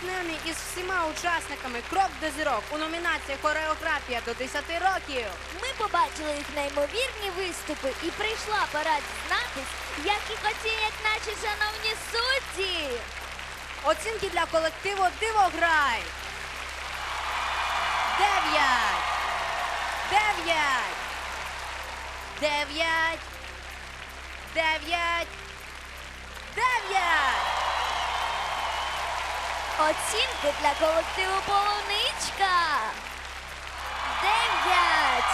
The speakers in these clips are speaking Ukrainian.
програмі із всіма учасниками Крок до зірок у номінації Хореографія до 10 років. Ми побачили їх неймовірні виступи і прийшла пора дізнатись, як їх оцінять наші шановні судді. Оцінки для колективу Дивограй. Дев'ять. Дев'ять. Дев'ять. Дев'ять. Дев'ять. Оцінки для колективу Полуничка. Дев'ять.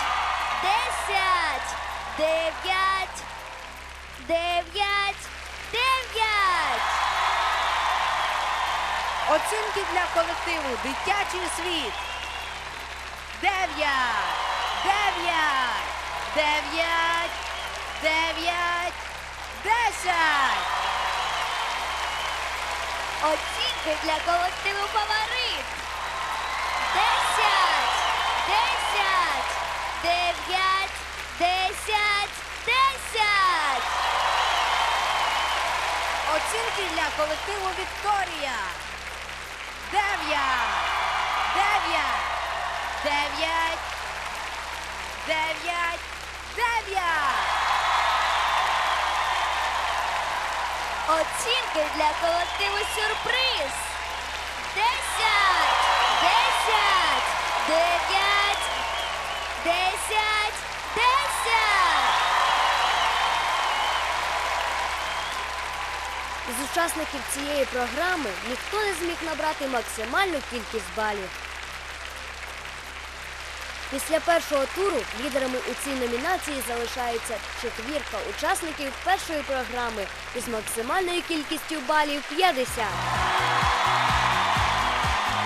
Десять. Дев'ять. Дев'ять. Дев'ять. Оцінки для колективу Дитячий світ. Дев'ять. Дев'ять. Дев'ять. Дев'ять. Десять. Оцінки для колективу Фаворит. Десять. Десять. Дев'ять. Десять. Десять. Оцінки для колективу Вікторія. Дев'ять. Дев'ять. Дев'ять. Дев'ять. Дев'ять. Оцінки для колективу Сюрприз. Десять. Десять. Дев'ять. Десять. Десять. Із учасників цієї програми ніхто не зміг набрати максимальну кількість балів. Після першого туру лідерами у цій номінації залишається четвірка учасників першої програми із максимальною кількістю балів 50.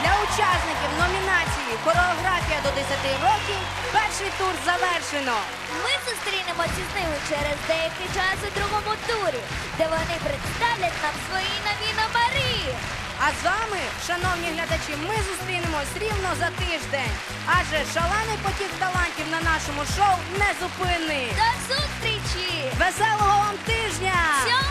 Для учасників номінації Хореографія до 10 років перший тур завершено. Ми зустрінемося з ними через деякий час у другому турі, де вони представлять нам свої нові номери. А з вами, шановні глядачі, ми зустрінемось рівно за тиждень. Адже шалений потік талантів на нашому шоу не зупинить. До зустрічі! Веселого вам тижня! Бувайте!